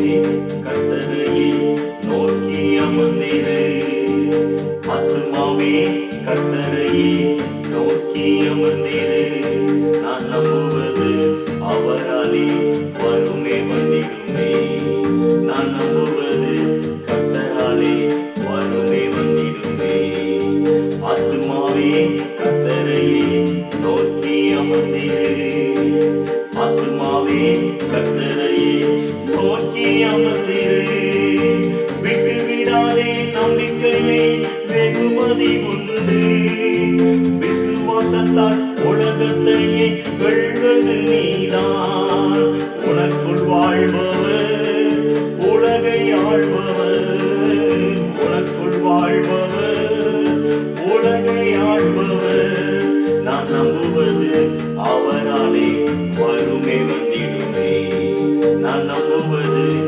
கத்தரையே நோக்கி அமர்ந்திரு. ஆத்மாவே கத்தரையே நோக்கி அமர்ந்திரு. நான் நம்புவது அவராலே வருமே வந்திடுமே. நான் நம்புவது கத்தராலே வருமே வந்திடுமே. ஆத்மாவே கத்தரையே நோக்கி அமர்ந்திரு. ஆத்மாவே கத்தரையே போக்கி அமர்ந்திரு விட்டு விடாதே நம்பிக்கையை வெகுமதி உண்டு. விசுவாசத்தால் உலகத்தையே வெல்வது நீதான். I'm a namo vadai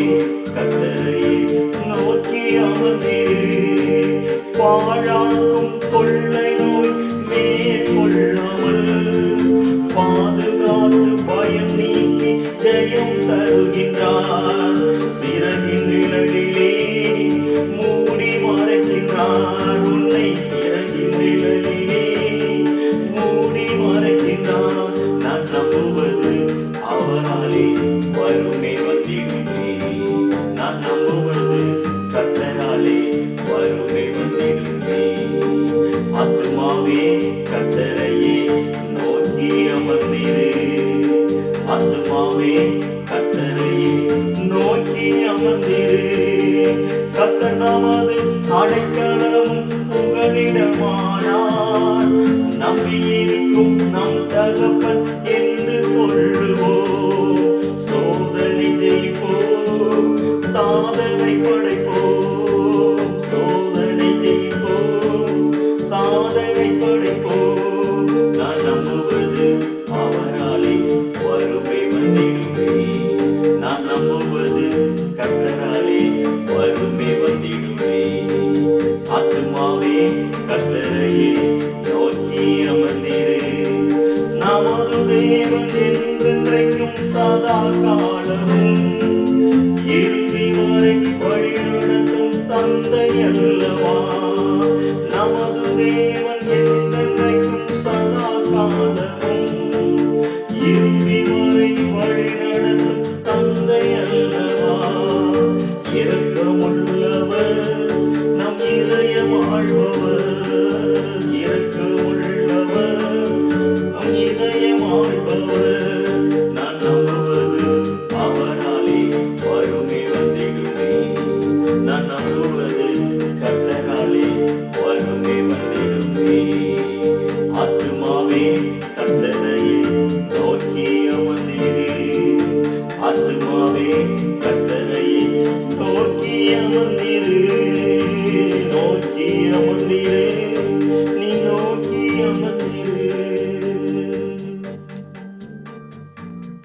ஆண்டவரே கத்தரையே நோக்கி அமர்ந்திரு. வாழா ஆத்மாவே கத்தரையே நோக்கி அமர்ந்திரு. கத்தர் நமது அடைக்கலம் உங்களிடமா தேவன் என்றென்றைக்கும் சதா காலமும். இறுதி வரை வழிநடத்தும் தந்தையல்ல. no one needed.